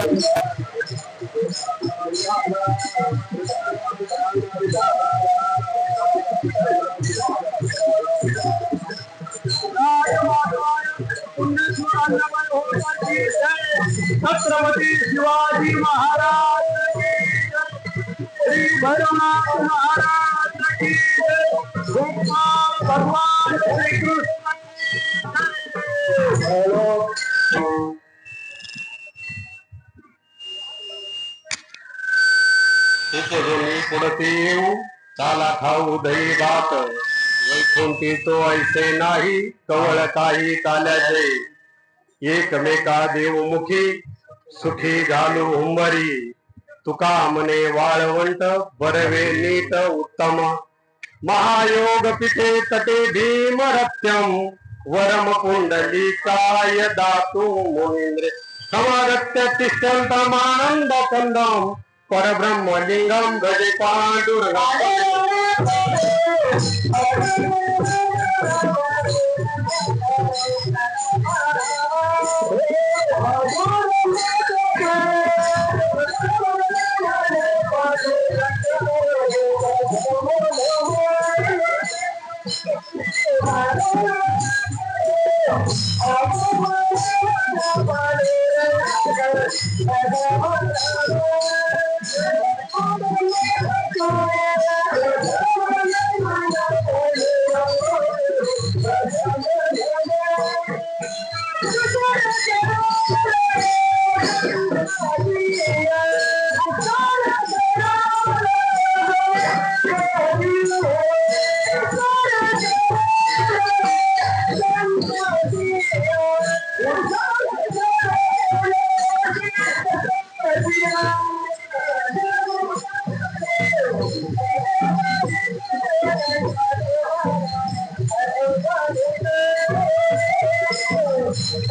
छत्रपती शिवाजी महाराज की जय. श्री भैरवनाथ महाराज की जय. गोपाल भगवान चाला खाऊ दही भात। वैकुंठी तो ऐसे नाही, कवळ काही एकमेका देवमुखी, सुखी हुंबरी तुका वाळवंट, बरवे नीट उत्तम। महायोग पिठे तटे भीम रथ्यम वरम पुंडलिकाय दातु मुनींद्रे। समागत्य तिष्ठन्तमानन्द कंदम परब्रह्मलिंगम भजे पांडुरंगा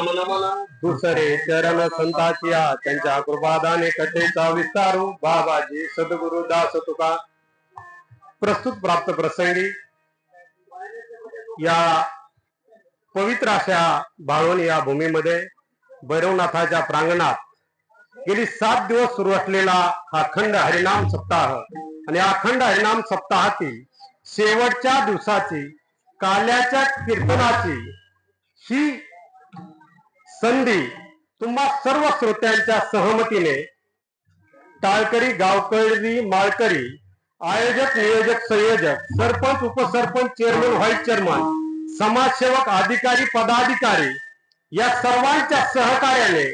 करू नमन दुसरे चरण संताचिया त्यांच्या कृपादाने कथेचा विस्तारू. बाबाजी सद्गुरु दास तुका. प्रस्तुत प्राप्त प्रसंगी या पवित्र अशा बाळवण या भूमीमध्ये भैरवनाथाच्या प्रांगणात गेली सात दिवस सुरू असलेला हा अखंड हरिनाम सप्ताह. आणि अखंड हरिनाम सप्ताहातील शेवटच्या दिवसाची काल्याच्या कीर्तनाची ही संधी तुम्हा सर्व श्रोत्यांच्या सहमतीने टाळकरी गावकरी माळकरी आयोजक नियोजक संयोजक सरपंच उपसरपंच चेअरमन व्हाईस चेअरमन समाजसेवक अधिकारी पदाधिकारी या सर्वांच्या सहकार्याने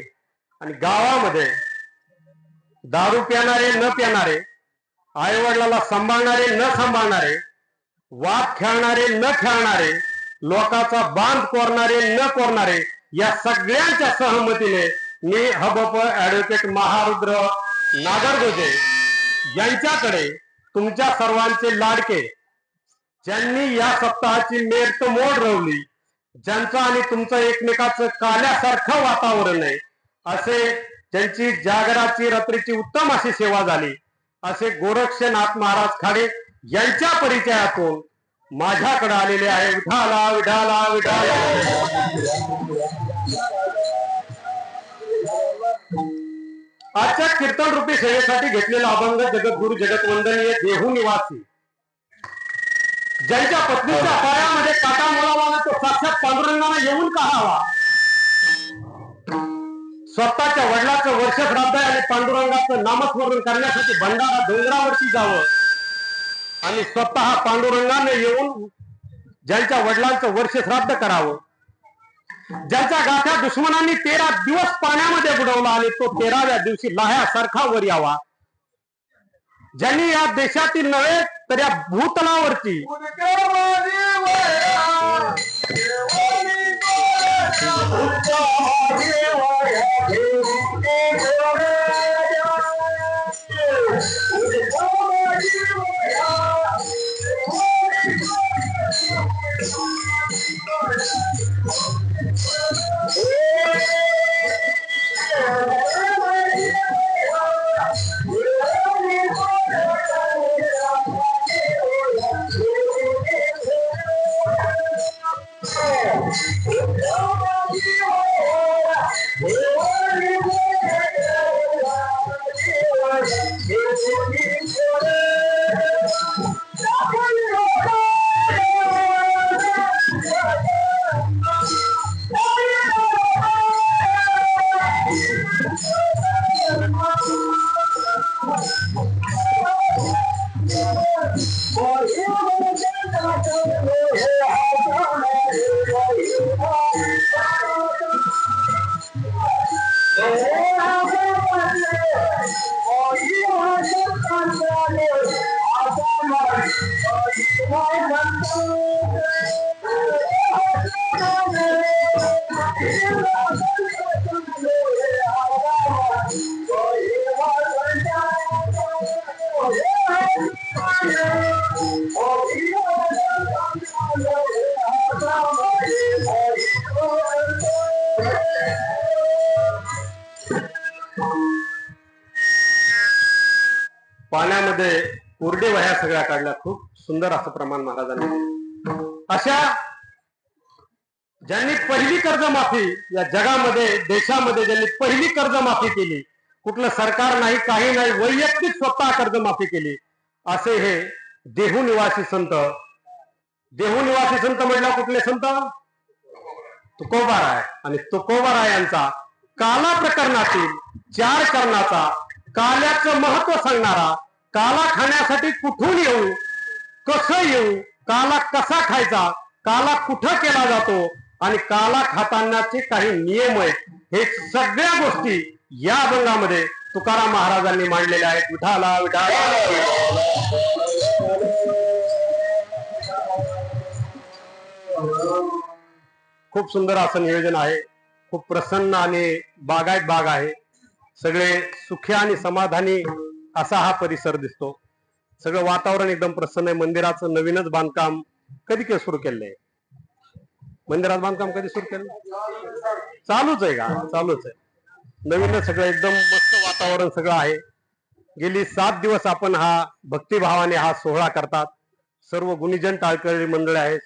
आणि गावामध्ये दारू पिणारे न पिणारे आईवडिलाला सांभाळणारे न सांभाळणारे वाद खेळणारे न खेळणारे लोकांचा बांध कोरणारे न कोरणारे या सगळ्यांच्या सहमतीने मी हबप ऍडव्होकेट महारुद्र नागरगोजे यांच्याकडे तुमच्या सर्वांचे लाडके ज्यांनी या सप्ताहाची मेरत मोड रवली ज्यांचं आणि तुमचं एकमेकाचं काल्यासारखं वातावरण आहे असे त्यांची जागराची रात्रीची उत्तम अशी सेवा झाली असे गोरक्षनाथ महाराज खाडे यांच्या परिचयातून माझ्याकडे आलेले आहे. विठाला विठाला विठाला. आजच्या कीर्तन रूपी सेवेसाठी घेतलेला अभंग जगद्गुरु जगतवंदनीय देहू निवासी. ज्यांच्या पत्नीच्या पायामध्ये काटा मुलावा तो साक्षात पांडुरंगाने येऊन कहावा स्वतःच्या वडिलाचं वर्ष श्राद्ध आणि पांडुरंगाचं नामस्मरण करण्यासाठी भंडारा डोंगरावरती जावं. आणि स्वतः पांडुरंगाने येऊन ज्यांच्या वडिलांचं वर्ष श्राद्ध करावं. ज्यांच्या गाठ्या दुश्मनांनी तेरा दिवस पाण्यामध्ये बुडवला आणि तो तेराव्या दिवशी लाह्यासारखा वर यावा. ज्यांनी या देशातील नव्हे तर या भूतलावरची पाण्यामध्ये कोरडे वह्या सगळ्या काढल्या. खूप सुंदर असं प्रमाण महाराजांनी. अशा ज्यांनी पहिली कर्जमाफी या जगामध्ये देशामध्ये ज्यांनी पहिली कर्जमाफी केली कुठलं सरकार नाही काही नाही वैयक्तिक स्वतः कर्जमाफी केली असे हे देहू निवासी संत. देहू निवासी संत म्हटलं कुठले संत? तुकोबाराय. आणि तुकोबाराय यांचा काला प्रकरणातील चार कर्णाचा काल्याचं महत्त्व सांगणारा काला खाण्यासाठी कुठून येऊ? कसं येऊ? काला कसा खायचा? काला कुठं केला जातो? आणि काला खातानाचे काही नियम आहेत. हे सगळ्या गोष्टी या अभंगामध्ये तुकाराम महाराजांनी मांडलेल्या आहेत. विठाला विठाला. खूप सुंदर असं नियोजन आहे. खूप प्रसन्न आणि बागायत बाग आहे. सगळे सुखी आणि समाधानी असा हा परिसर दिसतो. सगळं वातावरण एकदम प्रसन्न आहे. मंदिराचं नवीनच बांधकाम कधी के सुरू केलंय? मंदिरात बांधकाम कधी सुरू केलं चालूच आहे का? चालूच आहे. नवीनच सगळं एकदम मस्त वातावरण सगळं आहे. गेली सात दिवस आपण हा भक्तिभावाने हा सोहळा करतात. सर्व गुणीजन टाळकरी मंडळ आहे